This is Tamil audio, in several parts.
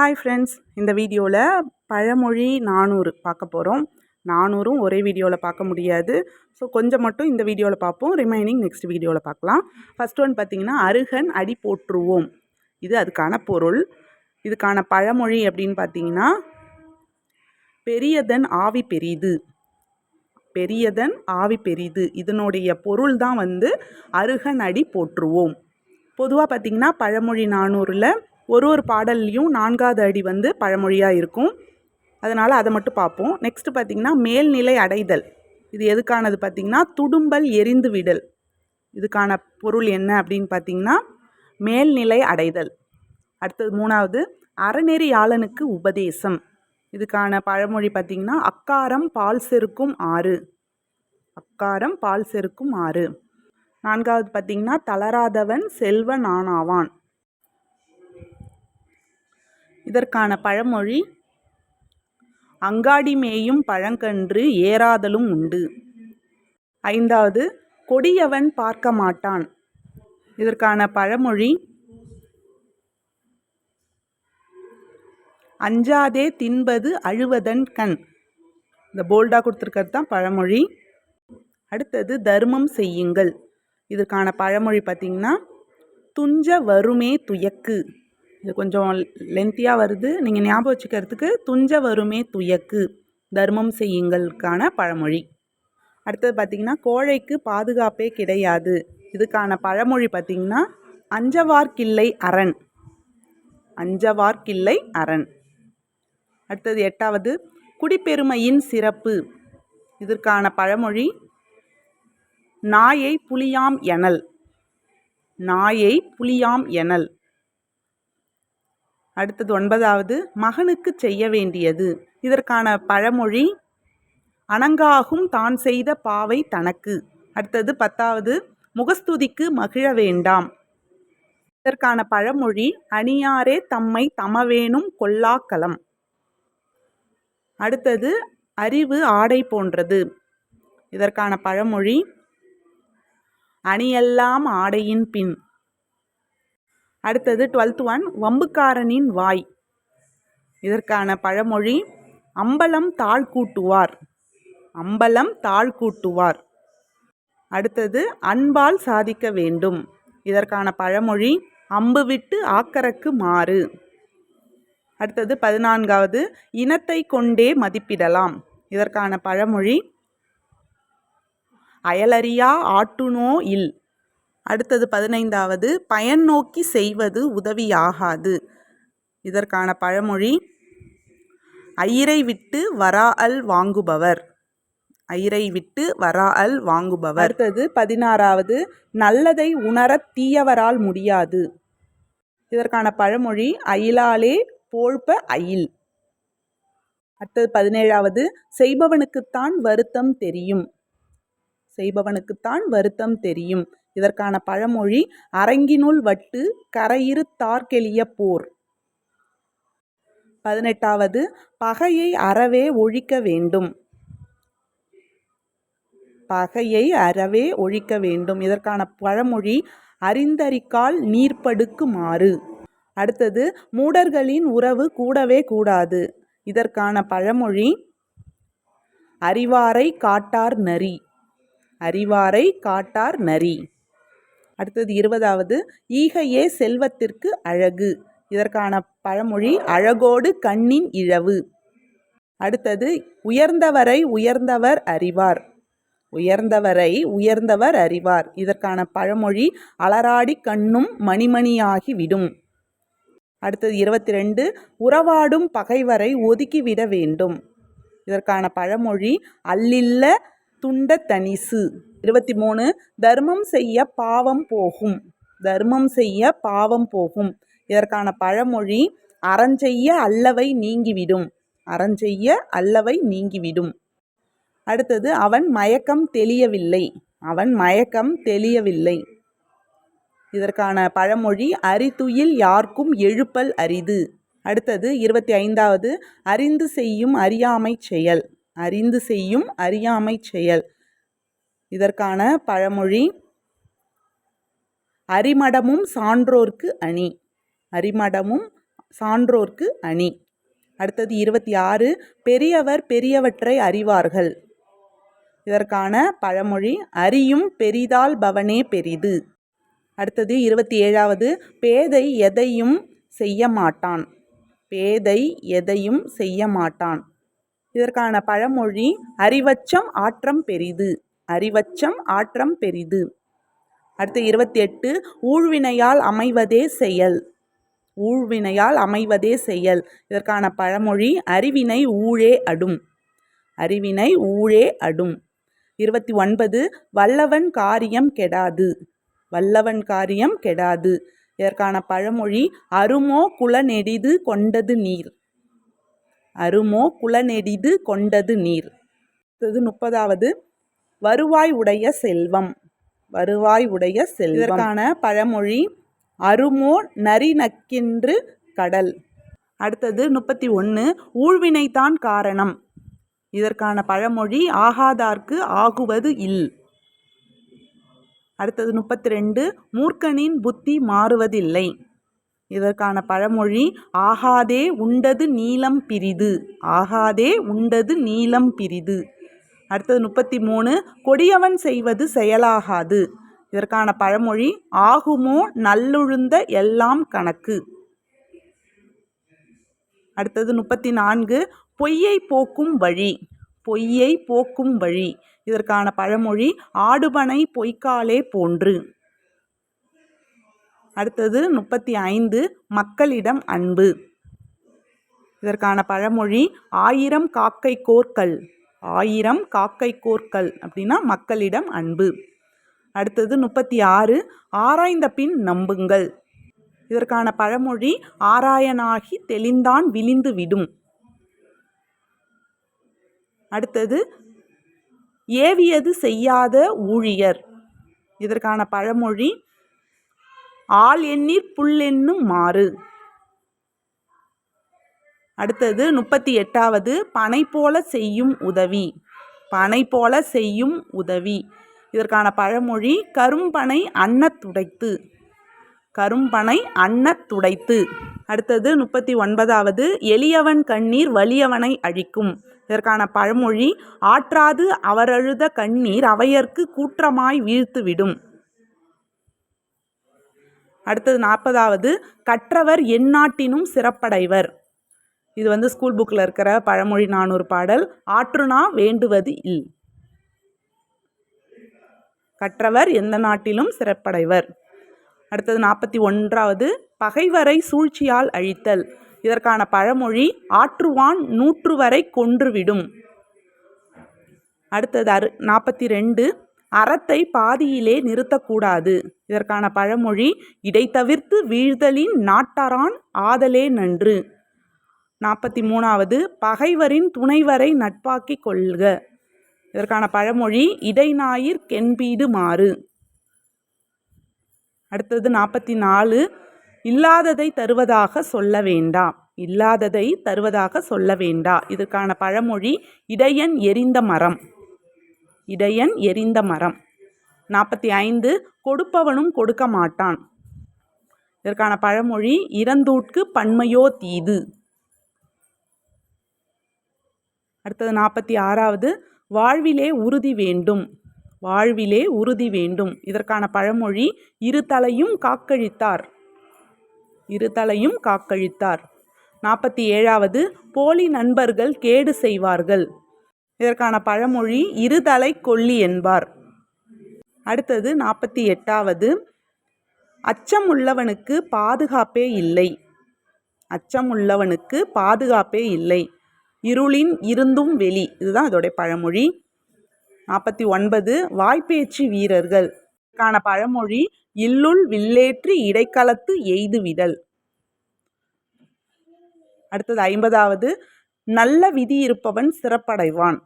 ஹாய் ஃப்ரெண்ட்ஸ் இந்த வீடியோவில் பழமொழி நானூறு பார்க்க போகிறோம் நானூறும் ஒரே வீடியோவில் பார்க்க முடியாது. ஸோ கொஞ்சம் மட்டும் இந்த வீடியோவில் பார்ப்போம். ரிமைனிங் நெக்ஸ்ட் வீடியோவில் பார்க்கலாம். ஃபர்ஸ்ட் ஒன் பார்த்தீங்கன்னா அருகன் அடி போற்றுவோம். இது அதுக்கான பொருள். இதுக்கான பழமொழி அப்படின்னு பார்த்தீங்கன்னா பெரியதன் ஆவி பெரிது. பெரியதன் ஆவி பெரிது. இதனுடைய பொருள் தான் வந்து அருகன் அடி போற்றுவோம். பொதுவாக பார்த்திங்கன்னா பழமொழி நானூறில் ஒரு ஒரு பாடல்லையும் நான்காவது அடி வந்து பழமொழியாக இருக்கும். அதனால் அதை மட்டும் பார்ப்போம். நெக்ஸ்ட்டு பார்த்திங்கன்னா மேல்நிலை அடைதல். இது எதுக்கானது பார்த்திங்கன்னா துடும்பல் எரிந்து விடல். இதுக்கான பொருள் என்ன அப்படின்னு பார்த்திங்கன்னா மேல்நிலை அடைதல். அடுத்தது மூணாவது அறநெறியாளனுக்கு உபதேசம். இதுக்கான பழமொழி பார்த்திங்கன்னா அக்காரம் பால் செருக்கும் ஆறு. அக்காரம் பால் செருக்கும் ஆறு. நான்காவது பார்த்திங்கன்னா தளராதவன் செல்வன் ஆனாவான் இதற்கான பழமொழி அங்காடி மேயும் பழங்கன்று ஏறாதலும் உண்டு. ஐந்தாவது கொடியவன் பார்க்க மாட்டான். இதற்கான பழமொழி அஞ்சாதே தின்பது அழுவதன் கண். இந்த போல்டாக கொடுத்துருக்கிறது தான் பழமொழி. அடுத்தது தர்மம் செய்யுங்கள். இதற்கான பழமொழி பார்த்திங்கன்னா துஞ்ச வருமே துயக்கு. இது கொஞ்சம் லென்த்தியாக வருது. நீங்கள் ஞாபகம் வச்சுக்கிறதுக்கு துஞ்ச வருமே துயக்கு தர்மம் செய்யுங்களுக்கான பழமொழி. அடுத்தது பார்த்திங்கன்னா கோழைக்கு பாதுகாப்பே கிடையாது. இதுக்கான பழமொழி பார்த்திங்கன்னா அஞ்சவார்க்கில்லை அரண். அஞ்சவார்க்கில்லை அரண். அடுத்தது எட்டாவது குடிப்பெருமையின் சிறப்பு. இதற்கான பழமொழி நாயை புலியாம் எனல். நாயை புலியாம் எனல். அடுத்தது ஒன்பதாவது மகனுக்கு செய்ய வேண்டியது. இதற்கான பழமொழி அணங்காகும் தான் செய்த பாவை தனக்கு. அடுத்தது பத்தாவது முகஸ்துதிக்கு மகிழ வேண்டாம். இதற்கான பழமொழி அணியாரே தம்மை தமவேனும் கொல்லாக்கலம் அடுத்தது அறிவு ஆடை போன்றது. இதற்கான பழமொழி அணியெல்லாம் ஆடையின் பின். அடுத்தது டுவெல்த் ஒன் வம்புக்காரனின் வாய். இதற்கான பழமொழி அம்பலம் தாழ் கூட்டுவார். அம்பலம் தாழ் கூட்டுவார். அடுத்தது அன்பால் சாதிக்க வேண்டும். இதற்கான பழமொழி அம்பு விட்டு ஆக்கரக்கு மாறு. அடுத்தது பதினான்காவது இனத்தை கொண்டே மதிப்பிடலாம். இதற்கான பழமொழி அயலறியா ஆட்டுனோ இல். அடுத்தது பதினைந்தாவது பயன் நோக்கி செய்வது உதவியாகாது. இதற்கான பழமொழி ஐயரை விட்டு வரா அல் வாங்குபவர். ஐயரை விட்டு வரா அல் வாங்குபவர். அடுத்தது பதினாறாவது நல்லதை உணரத் தீயவரால் முடியாது. இதற்கான பழமொழி அயிலாலே போழ்ப அயில். அடுத்தது பதினேழாவது செய்பவனுக்குத்தான் வருத்தம் தெரியும். செய்பவனுக்குத்தான் வருத்தம் தெரியும். இதற்கான பழமொழி அரங்கினுள் வட்டு கரையிறு தார்கெளிய போர். பதினெட்டாவது பகையை அறவே ஒழிக்க வேண்டும். பகையை அறவே ஒழிக்க வேண்டும். இதற்கான பழமொழி அறிந்தறிக்கால் நீர்ப்படுக்குமாறு அடுத்தது மூடர்களின் உறவு கூடவே கூடாது. இதற்கான பழமொழி அறிவாரை காட்டார் நரி. அறிவாரை காட்டார் நரி. அடுத்தது இருபதாவது ஈகையே செல்வத்திற்கு அழகு. இதற்கான பழமொழி அழகோடு கண்ணின் இழவு. அடுத்தது உயர்ந்தவரை உயர்ந்தவர் அறிவார். உயர்ந்தவரை உயர்ந்தவர் அறிவார். இதற்கான பழமொழி அலராடி கண்ணும் மணிமணியாகி விடும். அடுத்தது இருபத்தி ரெண்டு உறவாடும் பகைவரை ஒதுக்கிவிட வேண்டும். இதற்கான பழமொழி அல்லில்ல துண்ட தனிசு. இருபத்தி மூணு தர்மம் செய்ய பாவம் போகும். தர்மம் செய்ய பாவம் போகும். இதற்கான பழமொழி அறஞ்செய்ய அல்லவை நீங்கிவிடும். அறஞ்செய்ய அல்லவை நீங்கிவிடும். அடுத்தது அவன் மயக்கம் தெளியவில்லை. அவன் மயக்கம் தெளியவில்லை. இதற்கான பழமொழி அரிதுயில் யார்க்கும் எழுப்பல் அரிது. அடுத்தது இருபத்தி ஐந்தாவது அறிந்து செய்யும் அறியாமை செயல். அறிந்து செய்யும் அறியாமை செயல். இதற்கான பழமொழி அரிமடமும் சான்றோர்க்கு அணி. அரிமடமும் சான்றோர்க்கு அணி அடுத்தது இருபத்தி ஆறு பெரியவர் பெரியவற்றை அறிவார்கள் இதற்கான பழமொழி அறியும் பெரிதால் பவனே பெரிது அடுத்தது இருபத்தி ஏழாவது பேதை எதையும் செய்ய மாட்டான் பேதை எதையும் செய்ய மாட்டான். இதற்கான பழமொழி அறிவச்சம் ஆற்றம் பெரிது. அறிவச்சம் ஆற்றம் பெரிது. அடுத்து இருபத்தி எட்டு ஊழ்வினையால் அமைவதே செயல். ஊழ்வினையால் அமைவதே செயல். இதற்கான பழமொழி அறிவினை ஊழே அடும். அறிவினை ஊழே அடும். இருபத்தி ஒன்பது வல்லவன் காரியம் கெடாது. வல்லவன் காரியம் கெடாது. இதற்கான பழமொழி அருமோ குலநெடிது கொண்டது நீர். அருமோ குலநெடிது கொண்டது நீர். அடுத்தது முப்பதாவது வருவாய் உடைய செல்வம். வருவாய் உடைய செல்வம். இதற்கான பழமொழி அருமோ நரிநக்கின்று கடல். அடுத்தது முப்பத்தி ஒன்று ஊழ்வினைத்தான் காரணம். இதற்கான பழமொழி ஆகாதார்க்கு ஆகுவது இல். அடுத்தது முப்பத்தி ரெண்டு மூர்க்கனின் புத்தி மாறுவதில்லை. இதற்கான பழமொழி ஆகாதே உண்டது நீளம் பிரிது. ஆகாதே உண்டது நீளம் பிரிது. அடுத்தது முப்பத்தி மூணு கொடியவன் செய்வது செயலாகாது. இதற்கான பழமொழி ஆகுமோ நல்லுழுந்த எல்லாம் கணக்கு அடுத்தது முப்பத்தி நான்கு பொய்யை போக்கும் வழி பொய்யை போக்கும் வழி இதற்கான பழமொழி ஆடுபனை பொய்க்காலே போன்று அடுத்தது முப்பத்தி ஐந்து மக்களிடம் அன்பு இதற்கான பழமொழி ஆயிரம் காக்கை கோர்க்கல் ஆயிரம் காக்கை கோர்க்கல் அப்படின்னா மக்களிடம் அன்பு. அடுத்தது முப்பத்தி ஆறு ஆராய்ந்த பின் நம்புங்கள். இதற்கான பழமொழி ஆராயனாகி தெளிந்தான் விழிந்து விடும். அடுத்தது ஏவியது செய்யாத ஊழியர். இதற்கான பழமொழி ஆள் எண்ணீர் புல்லென்னும் மாறு. அடுத்தது முப்பத்தி எட்டாவது பனை போல செய்யும் உதவி. பனை போல செய்யும் உதவி. இதற்கான பழமொழி கரும்பனை அன்னத்துடைத்து கரும்பனை அன்னத்துடைத்து அடுத்தது முப்பத்தி ஒன்பதாவது எளியவன் கண்ணீர் வலியவனை அழிக்கும். இதற்கான பழமொழி ஆற்றாது அவரழுத கண்ணீர் அவையர்க்கு கூற்றமாய் வீழ்த்துவிடும். அடுத்தது நாற்பதாவது கற்றவர் எந்நாட்டினும் சிறப்படைவர். இது வந்து ஸ்கூல் புக்கில் இருக்கிற பழமொழி நானூறு பாடல் ஆற்றுனா வேண்டுவது இல். கற்றவர் எந்த நாட்டிலும் சிறப்படைவர். அடுத்தது நாற்பத்தி ஒன்றாவது பகைவரை சூழ்ச்சியால் அழித்தல். இதற்கான பழமொழி ஆற்றுவான் நூற்று வரை கொன்றுவிடும். அடுத்தது அறு நாற்பத்தி ரெண்டு அறத்தை பாதியிலே நிறுத்தக்கூடாது. இதற்கான பழமொழி இடைத்தவிர்த்து வீழ்தலின் நாட்டாரான் ஆதலே நன்று. நாற்பத்தி மூணாவது பகைவரின் துணைவரை நட்பாக்கி கொள்க. இதற்கான பழமொழி இடைநாயிர் கென்பீடு மாறு அடுத்தது நாற்பத்தி நாலு இல்லாததை தருவதாக சொல்ல வேண்டாம் இல்லாததை தருவதாக சொல்ல வேண்டா. இதற்கான பழமொழி இடையன் எரிந்த மரம் இடையன் எரிந்த மரம். நாற்பத்தி ஐந்து கொடுப்பவனும் கொடுக்க மாட்டான் இதற்கான பழமொழி இறந்தூட்கு பன்மையோ தீது அடுத்தது நாற்பத்தி ஆறாவது வாழ்விலே உறுதி வேண்டும். வாழ்விலே உறுதி வேண்டும். இதற்கான பழமொழி இரு தலையும் காக்கழித்தார். இரு தலையும் காக்கழித்தார். நாற்பத்தி ஏழாவது போலி நண்பர்கள் கேடு செய்வார்கள். இதற்கான பழமொழி இருதலை கொல்லி என்பார். அடுத்தது நாற்பத்தி எட்டாவது அச்சம் உள்ளவனுக்கு பாதுகாப்பே இல்லை. அச்சம் உள்ளவனுக்கு பாதுகாப்பே இல்லை. இருளின் இருந்தும் வெளி. இதுதான் அதோடைய பழமொழி. நாற்பத்தி ஒன்பது வாய்ப்பேச்சு வீரர்கள். கான பழமொழி இல்லுள் வில்லேற்றி இடைக்களத்து எய்துவிடல் அடுத்தது ஐம்பதாவது நல்ல விதி இருப்பவன் சிறப்படைவான்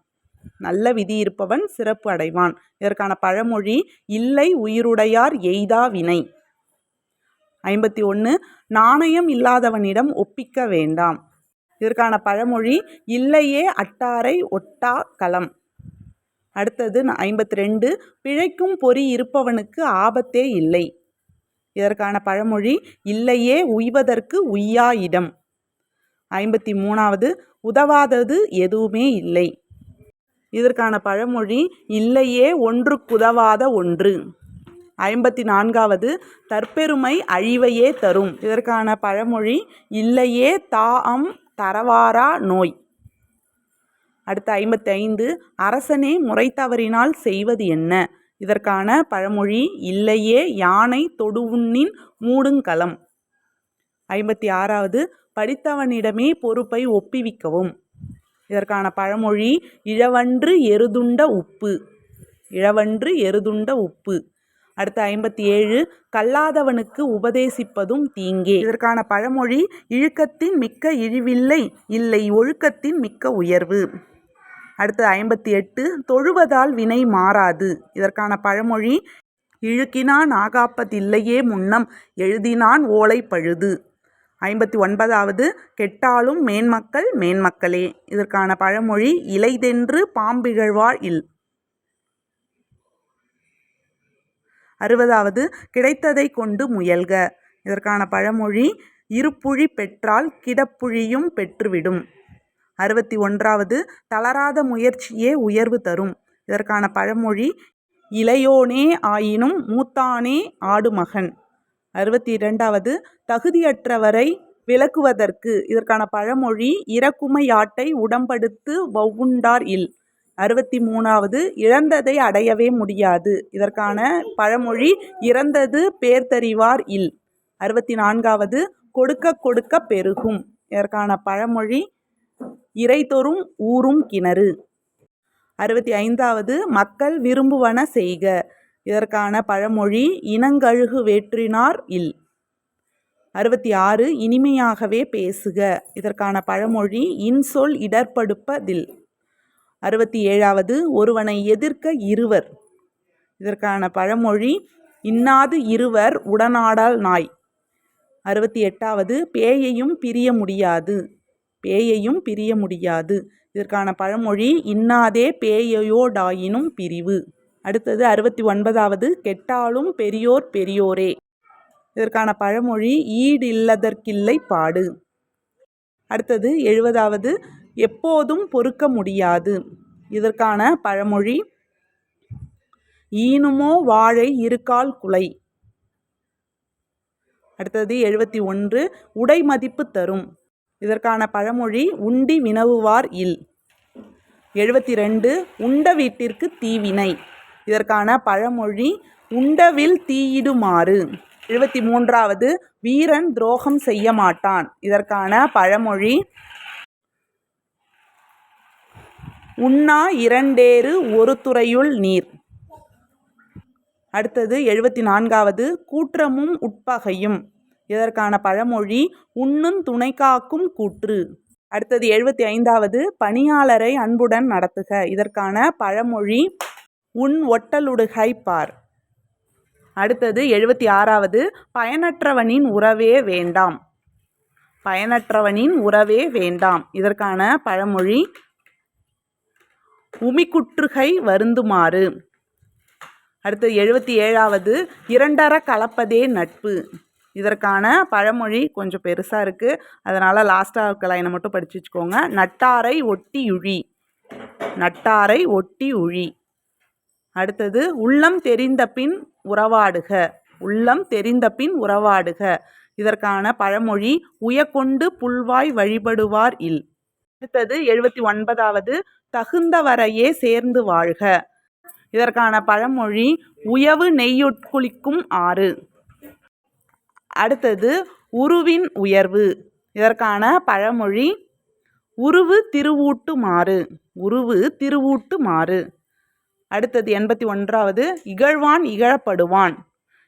நல்ல விதி இருப்பவன் சிறப்பு அடைவான் இதற்கான பழமொழி இல்லை உயிருடையார் எய்தா வினை ஐம்பத்தி ஒன்று நாணயம் இல்லாதவனிடம் ஒப்பிக்க வேண்டாம் இதற்கான பழமொழி இல்லையே அட்டாரை ஒட்டா களம் அடுத்தது ஐம்பத்தி ரெண்டு பிழைக்கும் பொறி இருப்பவனுக்கு ஆபத்தே இல்லை இதற்கான பழமொழி இல்லையே உய்வதற்கு உய்யா இடம் ஐம்பத்தி மூணாவது உதவாதது எதுவுமே இல்லை இதற்கான பழமொழி இல்லையே ஒன்றுக்குதவாத ஒன்று ஐம்பத்தி நான்காவது தற்பெருமை அழிவையே தரும் இதற்கான பழமொழி இல்லையே தாஅம் தரவாரா நோய்? அடுத்து ஐம்பத்தி ஐந்து அரசனே முறை தவறினால் செய்வது என்ன? இதற்கான பழமொழி இல்லையே யானை தொடுவுண்ணின் மூடுங்கலம். ஐம்பத்தி ஆறாவது படித்தவனிடமே பொறுப்பை ஒப்பிவிக்கவும். இதற்கான பழமொழி இழவன்று எருதுண்ட உப்பு. இழவன்று எருதுண்ட உப்பு. அடுத்து ஐம்பத்தி ஏழு கல்லாதவனுக்கு உபதேசிப்பதும் தீங்கே. இதற்கான பழமொழி இழுக்கத்தின் மிக்க இழிவில்லை இல்லை ஒழுக்கத்தின் மிக்க உயர்வு. அடுத்து ஐம்பத்தி எட்டு தொழுவதால் வினை மாறாது. இதற்கான பழமொழி இழுக்கினான் ஆகாப்பதில்லையே முன்னம் எழுதினான் ஓலை பழுது. ஐம்பத்தி ஒன்பதாவது கெட்டாலும் மேன்மக்கள் மேன்மக்களே. இதற்கான பழமொழி இலைதென்று பாம்பிகழ்வார் இல். அறுபதாவது கிடைத்ததை கொண்டு முயல்க. இதற்கான பழமொழி இருப்புழி பெற்றால் கிடப்புழியும் பெற்றுவிடும். அறுபத்தி ஒன்றாவது தளராத முயற்சியே உயர்வு தரும். இதற்கான பழமொழி இளையோனே ஆயினும் மூத்தானே ஆடுமகன். அறுபத்தி இரண்டாவது தகுதியற்றவரை விளக்குவதற்கு. இதற்கான பழமொழி இறக்குமையாட்டை உடம்படுத்து வவுண்டார் இல். அறுபத்தி மூணாவது இழந்ததை அடையவே முடியாது. இதற்கான பழமொழி இறந்தது பேர்தறிவார் இல். அறுபத்தி நான்காவது கொடுக்க கொடுக்க பெருகும். இதற்கான பழமொழி இறைதொறும் ஊரும் கிணறு. அறுபத்தி ஐந்தாவது மக்கள் விரும்புவன செய்க. இதற்கான பழமொழி இனங்கழுகு வேற்றினார் இல். அறுபத்தி ஆறு இனிமையாகவே பேசுக. இதற்கான பழமொழி இன்சொல் இடர்படுப்பதில் அறுபத்தி ஏழாவது ஒருவனை எதிர்க்க இருவர். இதற்கான பழமொழி இன்னாது இருவர் உடனாடால் நாய். அறுபத்தி எட்டாவது பேயையும் பிரிய முடியாது. பேயையும் பிரிய முடியாது. இதற்கான பழமொழி இன்னாதே பேயையோடாயினும் பிரிவு. அடுத்தது அறுபத்தி ஒன்பதாவது கெட்டாலும் பெரியோர் பெரியோரே. இதற்கான பழமொழி ஈடில்லதற்கில்லை பாடு. அடுத்தது எழுபதாவது எப்போதும் பொறுக்க முடியாது. இதற்கான பழமொழி ஈனுமோ வாழை இருக்கால் குலை அடுத்தது எழுபத்தி ஒன்று உடை மதிப்பு தரும் இதற்கான பழமொழி உண்டி வினவுவார் இல் எழுபத்தி ரெண்டு உண்ட வீட்டிற்கு தீவினை இதற்கான பழமொழி உண்டவில் தீயிடுமாறு எழுபத்தி மூன்றாவது வீரன் துரோகம் செய்ய மாட்டான் இதற்கான பழமொழி உண்ணா இரண்டேறு ஒரு துறையுள் நீர். அடுத்தது எழுபத்தி நான்காவது கூற்றமும் உட்பகையும். இதற்கான பழமொழி உண்ணும் துணை காக்கும் கூற்று. அடுத்தது எழுபத்தி ஐந்தாவது பணியாளரை அன்புடன் நடத்துக. இதற்கான பழமொழி உன் ஒட்டலுடுகை பார். அடுத்தது எழுபத்தி ஆறாவது பயனற்றவனின் உறவே வேண்டாம். பயனற்றவனின் உறவே வேண்டாம். இதற்கான பழமொழி உமிக்குற்றுகை வருந்துமாறு. அடுத்தது எழுபத்தி ஏழாவது இரண்டர கலப்பதே நட்பு. இதற்கான பழமொழி கொஞ்சம் பெருசாக இருக்குது அதனால் லாஸ்ட்டாக இருக்க லைனை மட்டும் படித்து வச்சுக்கோங்க. நட்டாரை ஒட்டி உழி நட்டாரை ஒட்டி உழி அடுத்தது உள்ளம் தெரிந்த பின் உறவாடுக. உள்ளம் தெரிந்த பின் உறவாடுக. இதற்கான பழமொழி உயக்கொண்டு புல்வாய் வழிபடுவார் இல். அடுத்தது எழுபத்தி ஒன்பதாவது தகுந்தவரையே சேர்ந்து வாழ்க. இதற்கான பழமொழி உயவு நெய்யுட்குளிக்கும் ஆறு. அடுத்தது உருவின் உயர்வு. இதற்கான பழமொழி உருவு திருவூட்டு மாறு உருவு திருவூட்டு மாறு அடுத்தது எண்பத்தி ஒன்றாவது இகழ்வான் இகழப்படுவான்.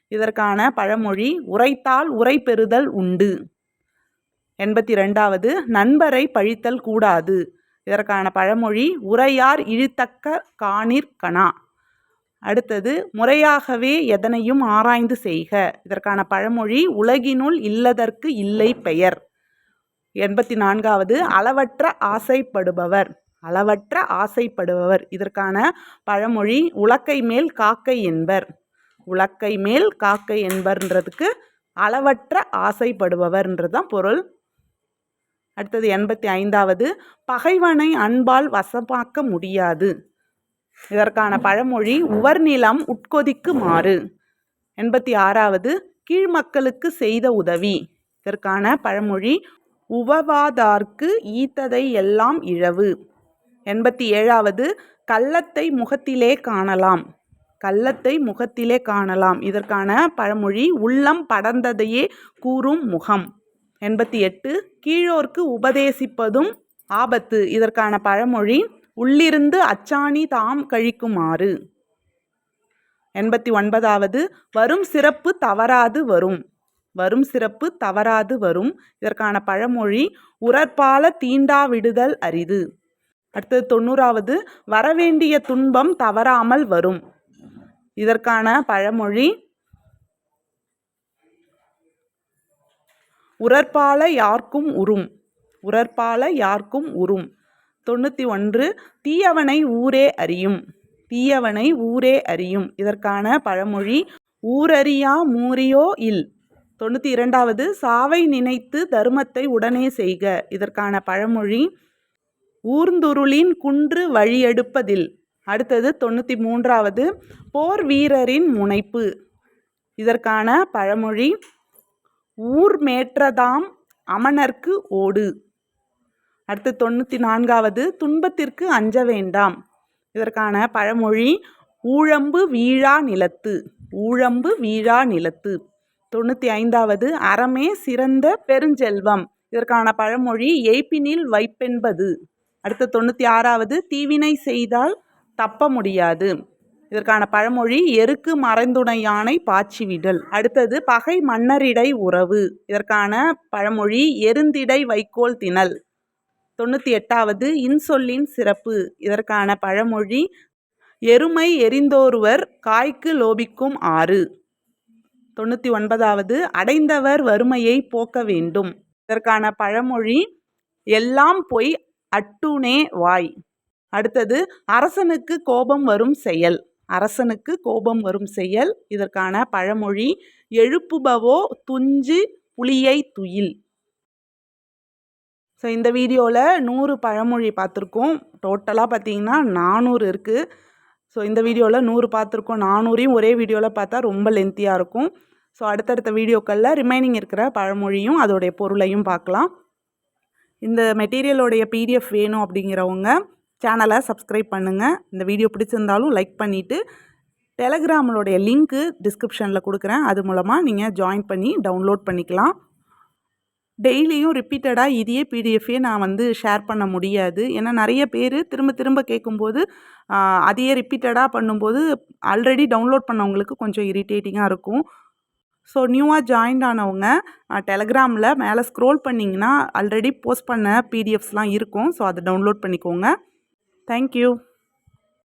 இதற்கான பழமொழி உரைத்தால் உரை பெறுதல் உண்டு. எண்பத்தி ரெண்டாவது நண்பரை பழித்தல் கூடாது. இதற்கான பழமொழி உரையார் இழுத்தக்க காணிற்கணா அடுத்தது முறையாகவே எதனையும் ஆராய்ந்து செய்க இதற்கான பழமொழி உலகினுள் இல்லதற்கு இல்லை பெயர் எண்பத்தி நான்காவது அளவற்ற ஆசைப்படுபவர் அளவற்ற ஆசைப்படுபவர் இதற்கான பழமொழி உலக்கை மேல் காக்கை என்பர் உலக்கை மேல் காக்கை என்பர்ன்றதுக்கு அளவற்ற ஆசைப்படுபவர்ன்றது தான் பொருள். அடுத்தது எண்பத்தி ஐந்தாவது பகைவனை அன்பால் வசமாக்க முடியாது. இதற்கான பழமொழி உவர்நிலம் உட்கொதிக்கு மாறு. எண்பத்தி ஆறாவது கீழ்மக்களுக்கு செய்த உதவி. இதற்கான பழமொழி உபவாதார்க்கு ஈத்ததை எல்லாம் இழவு. எண்பத்தி ஏழாவது கள்ளத்தை முகத்திலே காணலாம். கள்ளத்தை முகத்திலே காணலாம். இதற்கான பழமொழி உள்ளம் படர்ந்ததையே கூறும் முகம். எண்பத்தி எட்டு கீழோர்க்கு உபதேசிப்பதும் ஆபத்து. இதற்கான பழமொழி உள்ளிருந்து அச்சாணி தாம் கழிக்குமாறு எண்பத்தி ஒன்பதாவது வரும் சிறப்பு தவறாது வரும் வரும் சிறப்பு தவறாது வரும் இதற்கான பழமொழி உரற்பால தீண்டா விடுதல் அரிது அடுத்தது தொண்ணூறாவது வரவேண்டிய துன்பம் தவறாமல் வரும் இதற்கான பழமொழி உரற்பால யார்க்கும் உறும். உரற்பால யார்க்கும் உறும். தொண்ணூற்றி ஒன்று தீயவனை ஊரே அறியும். தீயவனை ஊரே அறியும். இதற்கான பழமொழி ஊரறியா மூரியோ இல் தொண்ணூற்றி இரண்டாவது சாவை நினைத்து தர்மத்தை உடனே செய்க இதற்கான பழமொழி ஊர்ந்துருளின் குன்று வழியெடுப்பதில் அடுத்தது தொண்ணூற்றி மூன்றாவது போர் வீரரின் முனைப்பு இதற்கான பழமொழி ஊர் மேற்றதாம் அமனர்க்கு ஓடு. அடுத்து தொண்ணூற்றி நான்காவது துன்பத்திற்கு அஞ்ச வேண்டாம். இதற்கான பழமொழி ஊழம்பு வீழா நிலத்து ஊழம்பு வீழா நிலத்து தொண்ணூற்றி ஐந்தாவது அறமே சிறந்த பெருஞ்செல்வம் இதற்கான பழமொழி எய்ப்பினில் வைப்பென்பது அடுத்து தொண்ணூற்றி ஆறாவது தீவினை செய்தால் தப்ப முடியாது இதற்கான பழமொழி எருக்கு மறைந்துணை யானை பாய்ச்சிவிடல் அடுத்தது பகை மன்னரிடை உறவு இதற்கான பழமொழி எருந்திடை வைக்கோல் திணல் தொண்ணூற்றி எட்டாவது இன்சொல்லின் சிறப்பு இதற்கான பழமொழி எருமை எரிந்தோருவர் காய்க்கு லோபிக்கும் ஆறு தொண்ணூற்றி ஒன்பதாவது அடைந்தவர் வறுமையை போக்க வேண்டும் இதற்கான பழமொழி எல்லாம் பொய் அட்டுனே வாய் அடுத்தது அரசனுக்கு கோபம் வரும் செயல் அரசனுக்கு கோபம் வரும் செயல். இதற்கான பழமொழி எழுப்புபவோ துஞ்சு புலியை துயில். ஸோ இந்த வீடியோவில் நூறு பழமொழி பார்த்துருக்கோம். டோட்டலாக பார்த்தீங்கன்னா நானூறு இருக்குது ஸோ இந்த வீடியோவில் நூறு பார்த்துருக்கோம். நானூறையும் ஒரே வீடியோவில் பார்த்தா ரொம்ப லென்த்தியாக இருக்கும். ஸோ அடுத்தடுத்த வீடியோக்களில் ரிமைனிங் இருக்கிற பழமொழியும் அதோடைய பொருளையும் பார்க்கலாம். இந்த மெட்டீரியலோடைய பிடிஎஃப் வேணும் அப்படிங்கிறவங்க சேனலை சப்ஸ்கிரைப் பண்ணுங்கள் இந்த வீடியோ பிடிச்சிருந்தாலும் லைக் பண்ணிவிட்டு டெலகிராமலோடைய லிங்க்கு டிஸ்கிரிப்ஷனில் கொடுக்குறேன். அது மூலமாக நீங்கள் ஜாயின் பண்ணி டவுன்லோட் பண்ணிக்கலாம். டெய்லியும் ரிப்பீட்டடாக இதையே பிடிஎஃபே நான் வந்து ஷேர் பண்ண முடியாது. ஏன்னா நிறைய பேர் திரும்ப திரும்ப கேட்கும்போது அதையே ரிப்பீட்டடாக பண்ணும்போது ஆல்ரெடி டவுன்லோட் பண்ணவங்களுக்கு கொஞ்சம் இரிட்டேட்டிங்காக இருக்கும். ஸோ நியூவாக ஜாயின் ஆனவங்க டெலகிராமில் மேலே ஸ்க்ரோல் பண்ணிங்கன்னா ஆல்ரெடி போஸ்ட் பண்ண பிடிஎஃப்ஸ்லாம் இருக்கும். ஸோ அதை டவுன்லோட் பண்ணிக்கோங்க. Thank you.